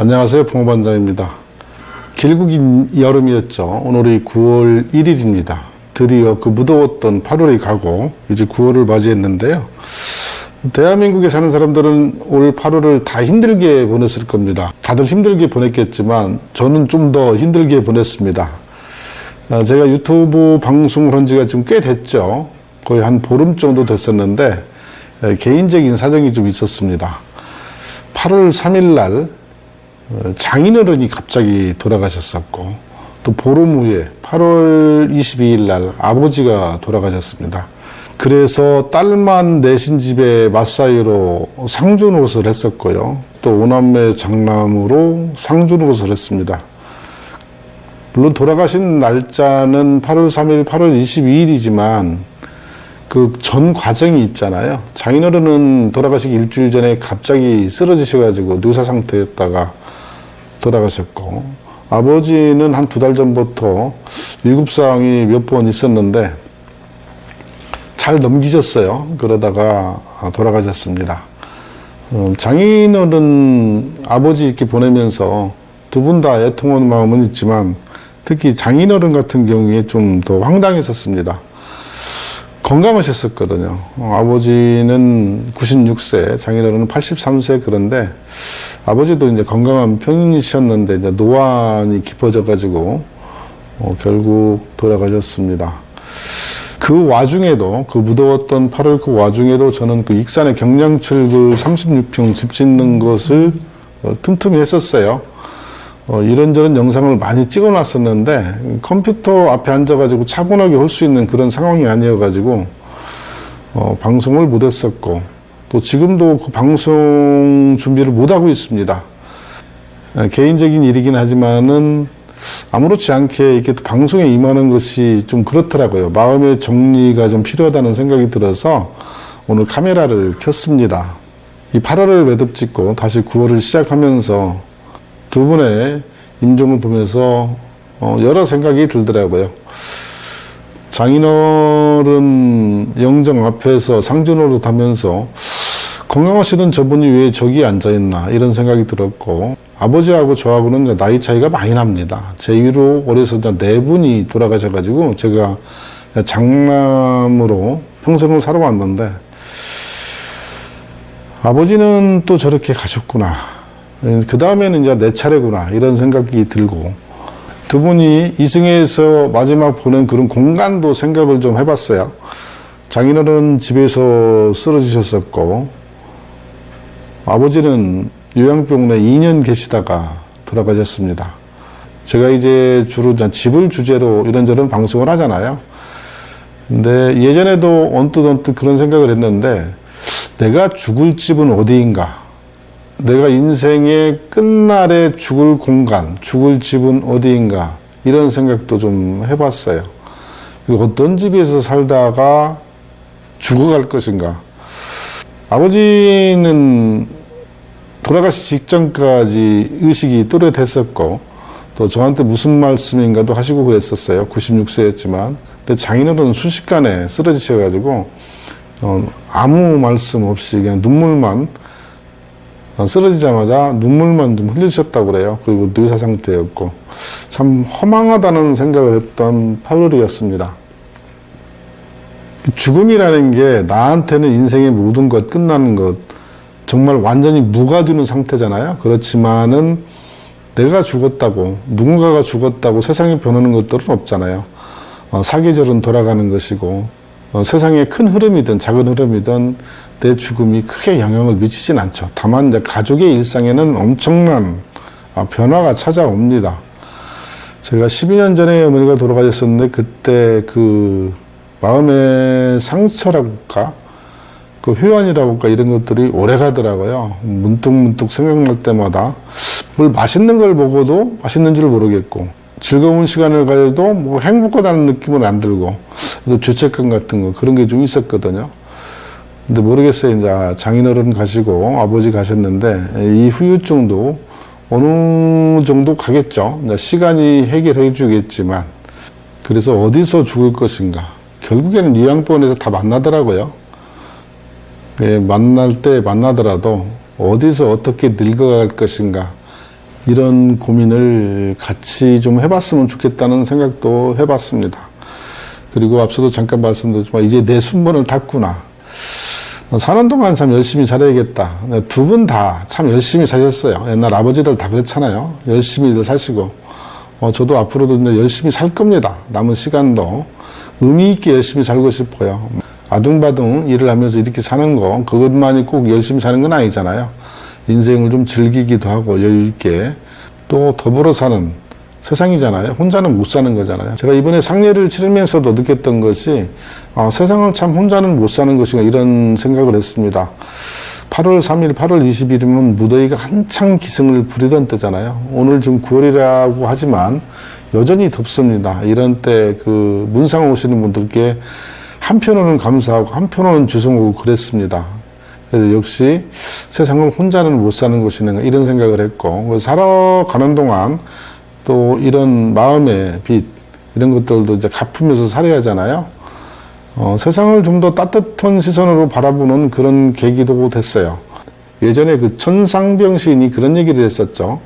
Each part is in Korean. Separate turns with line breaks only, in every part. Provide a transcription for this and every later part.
안녕하세요. 붕어반장입니다. 길국인 여름이었죠. 오늘이 9월 1일입니다. 드디어 그 무더웠던 8월이 가고 이제 9월을 맞이했는데요. 대한민국에 사는 사람들은 올 8월을 다 힘들게 보냈을 겁니다. 다들 힘들게 보냈겠지만 저는 좀 더 힘들게 보냈습니다. 아, 제가 유튜브 방송을 한 지가 좀꽤 됐죠. 거의 한 보름 정도 됐었는데 에, 개인적인 사정이 좀 있었습니다. 8월 3일 날 어, 장인어른이 갑자기 돌아가셨었고 또 보름 후에 8월 22일 날 아버지가 돌아가셨습니다. 그래서 딸만 내신 집에 맞사이로 상주노릇을 했었고요. 또 오남매 장남으로 상주노릇을 했습니다. 물론 돌아가신 날짜는 8월 3일, 8월 22일이지만 그 전 과정이 있잖아요. 장인어른은 돌아가시기 일주일 전에 갑자기 쓰러지셔가지고 뇌사 상태였다가 돌아가셨고 아버지는 한 두 달 전부터 위급사항이 몇 번 있었는데 잘 넘기셨어요. 그러다가 돌아가셨습니다. 어, 장인어른 아버지 이렇게 보내면서 두 분 다 애통하는 마음은 있지만 특히 장인어른 같은 경우에 좀 더 황당했었습니다. 건강하셨었거든요. 어, 아버지는 96세, 장인어른은 83세 그런데 아버지도 이제 건강한 편이셨는데 이제 노안이 깊어져가지고 어, 결국 돌아가셨습니다. 그 와중에도 그 무더웠던 8월 그 와중에도 저는 그 익산의 경량철 그 36평 집 짓는 것을 어, 틈틈이 했었어요. 어, 이런저런 영상을 많이 찍어 놨었는데 컴퓨터 앞에 앉아가지고 차분하게 할 수 있는 그런 상황이 아니어가지고 어, 방송을 못 했었고 또 지금도 그 방송 준비를 못 하고 있습니다. 에, 개인적인 일이긴 하지만은 아무렇지 않게 이렇게 또 방송에 임하는 것이 좀 그렇더라고요. 마음의 정리가 좀 필요하다는 생각이 들어서 오늘 카메라를 켰습니다. 이 8월을 매듭 짓고 다시 9월을 시작하면서 두 분의 임종을 보면서 어, 여러 생각이 들더라고요. 장인어른 영정 앞에서 상준호로 타면서 건강하시던 저분이 왜 저기 앉아있나 이런 생각이 들었고 아버지하고 저하고는 나이 차이가 많이 납니다. 제 위로 이제 네 분이 돌아가셔가지고 제가 장남으로 평생을 살아왔는데 아버지는 또 저렇게 가셨구나. 그 다음에는 이제 내 차례구나 이런 생각이 들고 두 분이 이승에서 마지막 보낸 그런 공간도 생각을 좀 해봤어요. 장인어른 집에서 쓰러지셨었고 아버지는 요양병원에 2년 계시다가 돌아가셨습니다. 제가 이제 주로 집을 주제로 이런저런 방송을 하잖아요. 근데 예전에도 언뜻 언뜻 그런 생각을 했는데 내가 죽을 집은 어디인가? 내가 인생의 끝날에 죽을 공간, 죽을 집은 어디인가? 이런 생각도 좀 해봤어요. 그리고 어떤 집에서 살다가 죽어갈 것인가? 아버지는 돌아가시 직전까지 의식이 또렷했었고, 또 저한테 무슨 말씀인가도 하시고 그랬었어요. 96세였지만. 근데 장인어른 순식간에 쓰러지셔가지고, 어, 아무 말씀 없이 그냥 눈물만 어, 쓰러지자마자 눈물만 좀 흘리셨다고 그래요. 그리고 뇌사 상태였고 참 허망하다는 생각을 했던 8월이었습니다. 죽음이라는 게 나한테는 인생의 모든 것 끝나는 것 정말 완전히 무가 되는 상태잖아요. 그렇지만은 내가 죽었다고 누군가가 죽었다고 세상이 변하는 것들은 없잖아요. 어, 사계절은 돌아가는 것이고 어, 세상의 큰 흐름이든 작은 흐름이든 내 죽음이 크게 영향을 미치진 않죠. 다만 이제 가족의 일상에는 엄청난 아, 변화가 찾아옵니다. 제가 12년 전에 어머니가 돌아가셨었는데 그때 그 마음의 상처라고 할까? 그 회환이라고 할까? 이런 것들이 오래 가더라고요. 문득문득 생각날 때마다 뭘 맛있는 걸 먹어도 맛있는 줄 모르겠고 즐거운 시간을 가져도 뭐 행복하다는 느낌은 안 들고 또 죄책감 같은 거 그런 게 좀 있었거든요. 근데 모르겠어요. 이제 장인어른 가시고 아버지 가셨는데 이 후유증도 어느 정도 가겠죠. 이제 시간이 해결해 주겠지만 그래서 어디서 죽을 것인가. 결국에는 요양병원에서 다 만나더라고요. 예, 만날 때 만나더라도 어디서 어떻게 늙어갈 것인가. 이런 고민을 같이 좀 해봤으면 좋겠다는 생각도 해봤습니다. 그리고 앞서도 잠깐 말씀드렸지만 이제 내 순번을 탔구나. 어, 사는 동안 참 열심히 살아야겠다. 두 분 다 참 열심히 사셨어요. 옛날 아버지들 다 그렇잖아요. 열심히들 사시고. 어, 저도 앞으로도 열심히 살 겁니다. 남은 시간도 의미 있게 열심히 살고 싶어요. 아둥바둥 일을 하면서 이렇게 사는 거, 그것만이 꼭 열심히 사는 건 아니잖아요. 인생을 좀 즐기기도 하고 여유 있게 또 더불어 사는 세상이잖아요. 혼자는 못 사는 거잖아요. 제가 이번에 상례를 치르면서도 느꼈던 것이 어, 세상은 참 혼자는 못 사는 것인가 이런 생각을 했습니다. 8월 3일, 8월 20일이면 무더위가 한창 기승을 부리던 때잖아요. 오늘 지금 9월이라고 하지만 여전히 덥습니다. 이런 때 그 문상 오시는 분들께 한편으로는 감사하고 한편으로는 죄송하고 그랬습니다. 그래서 역시 세상을 혼자는 못 사는 것이네 이런 생각을 했고 살아가는 동안 또 이런 마음의 빛 이런 것들도 이제 갚으면서 살아야 하잖아요. 어, 세상을 좀 더 따뜻한 시선으로 바라보는 그런 계기도 됐어요. 예전에 그 천상병 시인이 그런 얘기를 했었죠.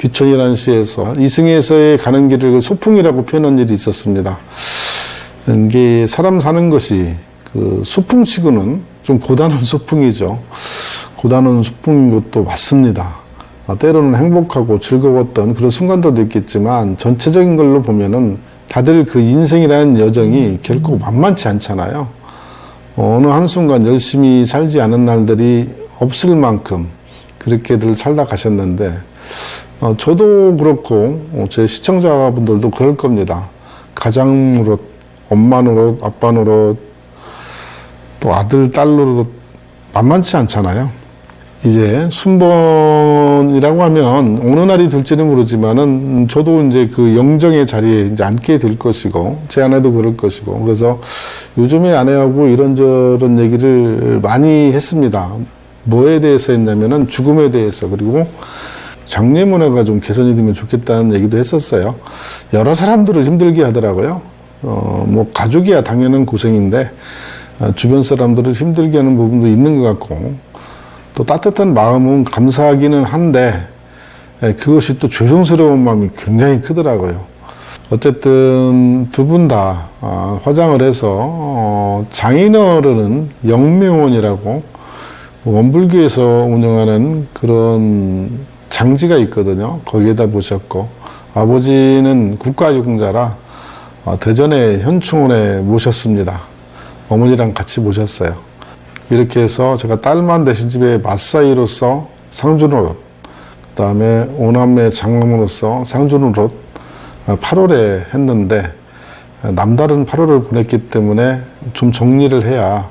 귀천이라는 시에서 이승에서의 가는 길을 그 소풍이라고 표현한 일이 있었습니다. 이게 사람 사는 것이 그 소풍치고는 좀 고단한 소풍이죠. 고단한 소풍인 것도 맞습니다. 아, 때로는 행복하고 즐거웠던 그런 순간들도 있겠지만 전체적인 걸로 보면은 다들 그 인생이라는 여정이 결코 만만치 않잖아요. 어느 한순간 열심히 살지 않은 날들이 없을 만큼 그렇게들 살다 가셨는데 어, 저도 그렇고 어, 제 시청자분들도 그럴 겁니다. 가장 노릇, 엄마 노릇, 아빠 노릇, 또 아들, 딸 노릇 만만치 않잖아요. 이제 순번이라고 하면 어느 날이 될지는 모르지만은 저도 이제 그 영정의 자리에 이제 앉게 될 것이고 제 아내도 그럴 것이고 그래서 요즘에 아내하고 이런저런 얘기를 많이 했습니다. 뭐에 대해서 했냐면은 죽음에 대해서 그리고 장례 문화가 좀 개선이 되면 좋겠다는 얘기도 했었어요. 여러 사람들을 힘들게 하더라고요. 어, 뭐 가족이야 당연한 고생인데 어, 주변 사람들을 힘들게 하는 부분도 있는 것 같고 또 따뜻한 마음은 감사하기는 한데 예, 그것이 또 죄송스러운 마음이 굉장히 크더라고요. 어쨌든 두 분 다 화장을 해서 어, 장인어른은 영묘원이라고 원불교에서 운영하는 그런 장지가 있거든요. 거기에다 모셨고 아버지는 국가유공자라 어, 대전의 현충원에 모셨습니다. 어머니랑 같이 모셨어요. 이렇게 해서 제가 딸만 되신 집에 맞사이로서 상주노릇, 그 다음에 오남매 장남으로서 상주노릇 8월에 했는데 남다른 8월을 보냈기 때문에 좀 정리를 해야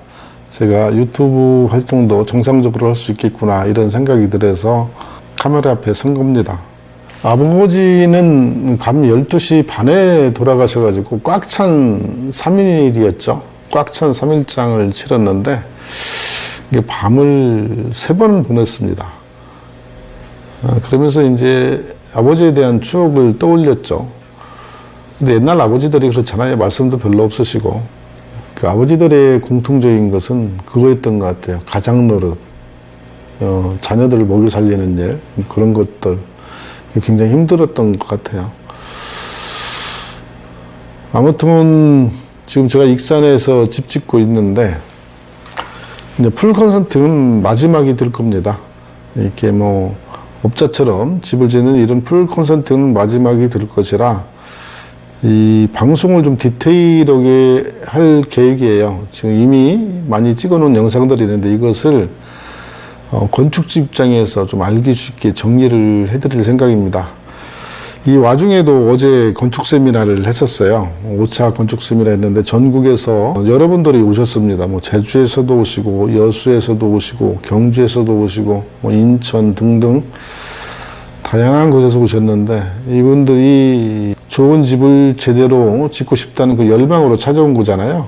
제가 유튜브 활동도 정상적으로 할 수 있겠구나 이런 생각이 들어서 카메라 앞에 선 겁니다. 아버지는 밤 12시 반에 돌아가셔가지고 꽉 찬 3일이었죠. 꽉 찬 3일장을 치렀는데 밤을 세 번 보냈습니다. 아, 그러면서 이제 아버지에 대한 추억을 떠올렸죠. 근데 옛날 아버지들이 그렇잖아요. 말씀도 별로 없으시고. 그 아버지들의 공통적인 것은 그거였던 것 같아요. 가장 노릇, 어, 자녀들을 먹여 살리는 일, 그런 것들. 굉장히 힘들었던 것 같아요. 아무튼 지금 제가 익산에서 집 짓고 있는데 이제 풀 콘서트는 마지막이 될 겁니다. 이렇게 뭐 업자처럼 집을 짓는 이런 풀 콘서트는 마지막이 될 것이라 이 방송을 좀 디테일하게 할 계획이에요. 지금 이미 많이 찍어놓은 영상들이 있는데 이것을 어, 건축집 입장에서 좀 알기 쉽게 정리를 해드릴 생각입니다. 이 와중에도 어제 건축 세미나를 했었어요. 5차 건축 세미나 했는데 전국에서 여러분들이 오셨습니다. 뭐 제주에서도 오시고 여수에서도 오시고 경주에서도 오시고 뭐 인천 등등 다양한 곳에서 오셨는데 이분들이 좋은 집을 제대로 짓고 싶다는 그 열망으로 찾아온 거잖아요.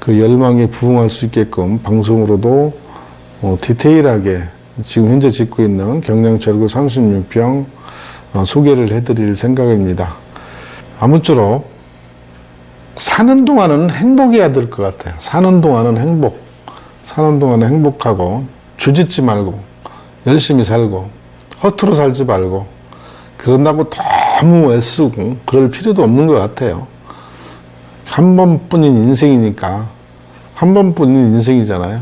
그 열망에 부응할 수 있게끔 방송으로도 어, 디테일하게 지금 현재 짓고 있는 경량철구 36평 어, 소개를 해드릴 생각입니다. 아무쪼록 사는 동안은 행복해야 될 것 같아요. 사는 동안은 행복. 사는 동안은 행복하고 주짓지 말고 열심히 살고 허투루 살지 말고 그런다고 너무 애쓰고 그럴 필요도 없는 것 같아요. 한 번뿐인 인생이니까 한 번뿐인 인생이잖아요.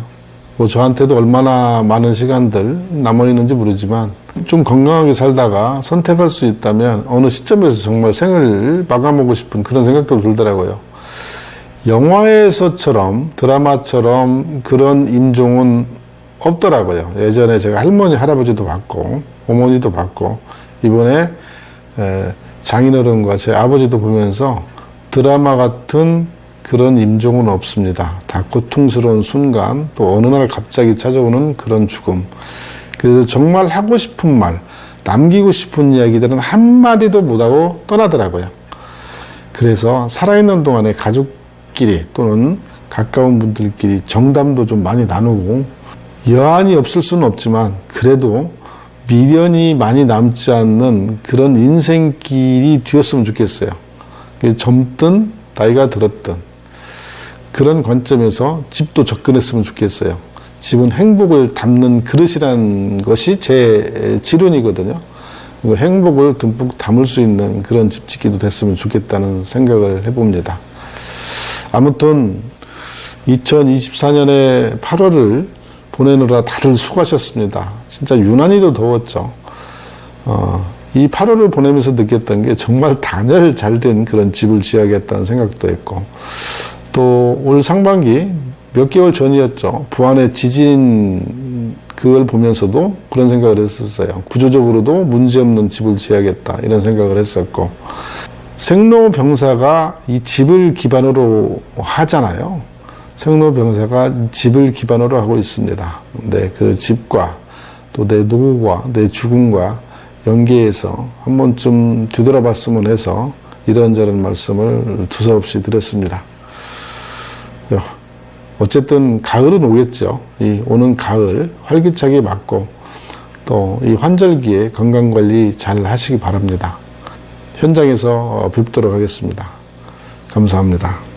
뭐 저한테도 얼마나 많은 시간들 남아 있는지 모르지만 좀 건강하게 살다가 선택할 수 있다면 어느 시점에서 정말 생을 마감하고 싶은 그런 생각도 들더라고요. 영화에서처럼 드라마처럼 그런 임종은 없더라고요. 예전에 제가 할머니 할아버지도 봤고 어머니도 봤고 이번에 에, 장인어른과 제 아버지도 보면서 드라마 같은 그런 임종은 없습니다. 다 고통스러운 순간 또 어느 날 갑자기 찾아오는 그런 죽음. 그래서 정말 하고 싶은 말, 남기고 싶은 이야기들은 한마디도 못하고 떠나더라고요. 그래서 살아있는 동안에 가족끼리 또는 가까운 분들끼리 정담도 좀 많이 나누고 여한이 없을 수는 없지만 그래도 미련이 많이 남지 않는 그런 인생길이 되었으면 좋겠어요. 젊든 나이가 들었든 그런 관점에서 집도 접근했으면 좋겠어요. 집은 행복을 담는 그릇이라는 것이 제 지론이거든요. 그 행복을 듬뿍 담을 수 있는 그런 집 짓기도 됐으면 좋겠다는 생각을 해봅니다. 아무튼 2024년에 8월을 보내느라 다들 수고하셨습니다. 진짜 유난히도 더웠죠. 어, 이 8월을 보내면서 느꼈던 게 정말 단열 잘 된 그런 집을 지어야겠다는 생각도 했고 또 올 상반기 몇 개월 전이었죠. 부안의 지진 그걸 보면서도 그런 생각을 했었어요. 구조적으로도 문제없는 집을 지어야겠다 이런 생각을 했었고 생로병사가 이 집을 기반으로 하잖아요. 생로병사가 집을 기반으로 하고 있습니다. 근데 그 집과 또 내 노후와 내 죽음과 연계해서 한 번쯤 뒤돌아봤으면 해서 이런저런 말씀을 두서없이 드렸습니다. 야, 어쨌든 가을은 오겠죠. 이 오는 가을 활기차게 맞고 또 이 환절기에 건강 관리 잘 하시기 바랍니다. 현장에서 뵙도록 하겠습니다. 감사합니다.